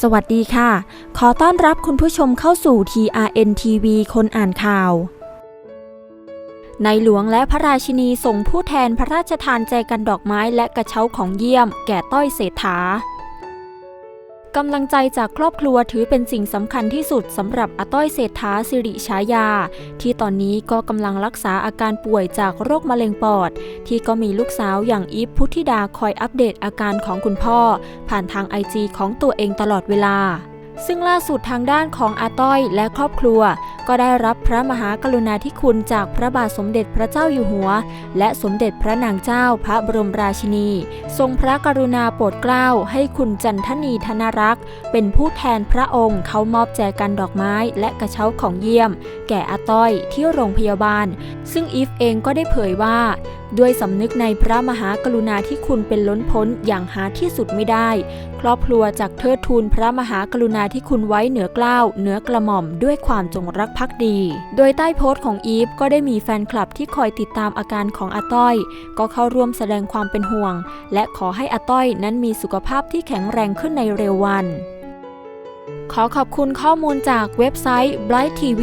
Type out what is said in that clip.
สวัสดีค่ะ ขอต้อนรับคุณผู้ชมเข้าสู่ TRN TV คนอ่านข่าว ในหลวงและพระราชินีส่งผู้แทนพระราชทานใจกันดอกไม้และกระเช้าของเยี่ยม แก่ต้อยเศรษฐา กำลังใจจากครอบครัวถือเป็นสิ่งสำคัญที่สุดสำหรับอาต้อยเศรษฐาสิริชายา ที่ตอนนี้ก็กำลังรักษาอาการป่วยจากโรคมะเร็งปอด ที่ก็มีลูกสาวอย่างอีฟพุทธิดาคอยอัปเดตอาการของคุณพ่อ ผ่านทางไอจีของตัวเองตลอดเวลา ซึ่งล่าสุดทางด้านของอาต้อยและครอบครัว ก็ได้รับพระมหากรุณาธิคุณจากพระบาทสมเด็จพระเจ้าอยู่หัว และสมเด็จพระนางเจ้าพระบรมราชินี ทรงพระกรุณาโปรดเกล้าให้คุณจันทนีธนรักษ์ เป็นผู้แทนพระองค์เขามอบแจกันดอกไม้และกระเช้าของเยี่ยม แก่อาต้อยที่โรงพยาบาล ซึ่งอีฟเองก็ได้เผยว่า ด้วยสำนึกในพระมหากรุณาธิคุณเป็นล้นพ้นอย่างหาที่สุดไม่ได้ ครอบครัวจากเทิดทูนพระมหากรุณาธิคุณไว้เหนือเกล้าวเหนือกระหม่อมด้วยความจงรักภักดี โดยใต้โพสต์ของอีฟก็ได้มีแฟนคลับที่คอยติดตามอาการของอาต้อย ก็เข้าร่วมแสดงความเป็นห่วง และขอให้อาต้อยนั้นมีสุขภาพที่แข็งแรงขึ้นในเร็ววัน ขอขอบคุณข้อมูลจากเว็บไซต์ Bright TV